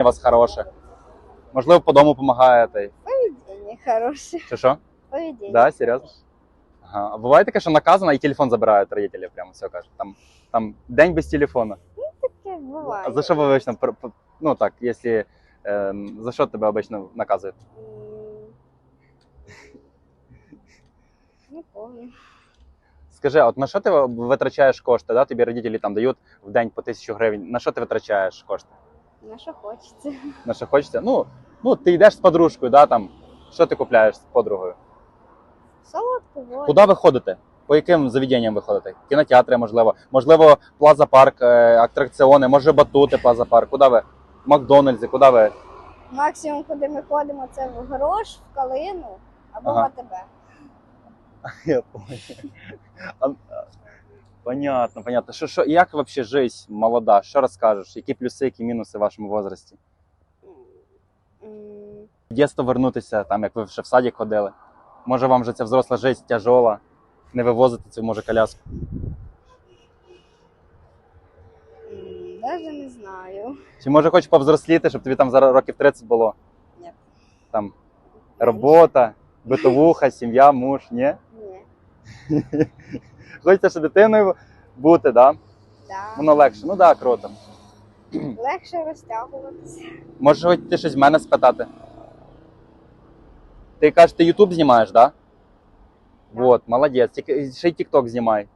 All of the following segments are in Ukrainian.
у вас хороше. Можливо, по дому допомагаєте. Поведение хорошее. Чи що? Поведение. Да, серйозно? Ага. А буває таке, що наказано і телефон забирають родителі, прямо все кажуть. Там, там день без телефону. Таке буває. А за що ви обично, ну так, якщо, е, за що тебе обично наказують? Не помню. Скажи, а от на що ти витрачаєш кошти? Да? Тобі родителі там дають в день по тисячу гривень. На що ти витрачаєш кошти? На що хочеться. На що хочеться? Ну, ну ти йдеш з подружкою, да, там, що ти купляєш з подругою? Солодку воду. Куди ви ходите? По яким заведенням ви ходите? Кінотеатри, можливо, можливо, Плаза Парк, е, атракціони, може батути Плаза Парк. Куди ви? Макдональдси, куди ви? Максимум, куди ми ходимо, це в грош, в калину або Ага. в АТБ. Я понял. Понятно, понятно. Що, що, як взагалі життя молода? Що розкажеш? Які плюси, які мінуси в вашому возрасті? Дитинство вернутися, там, як ви ще в садик ходили. Може, вам вже ця взросла життя тяжола, не вивозити цю може коляску. Даже не знаю. Чи може хочеш повзросліти, щоб тобі там зараз років 30 було? Ні. Там робота, битовуха, сім'я, муж, ні? Хочеться ще дитиною бути, да? Да. Воно легше. Ну так, да, круто. Легше розтягуватися. Можеш хоч ти щось з мене спитати? Ти кажеш, ти Ютуб знімаєш, так? Да? Да. От, молодець. Тільки ще й TikTok знімай.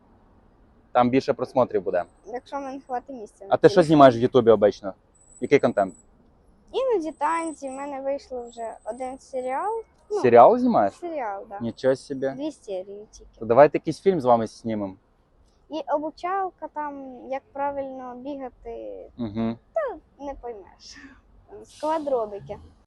Там більше просмотрів буде. Якщо в мене хватить місця. А ти що знімаєш в Ютубі обично? Який контент? Іноді танці, в мене вийшло вже один серіал. Ну, Серіал знімаєш? Серіал, так. Да. Нічого собі. Дві серії тільки. То давайте якийсь фільм з вами знімемо. І обучалка там, як правильно бігати, Угу. не поймеш. Там Склад робики.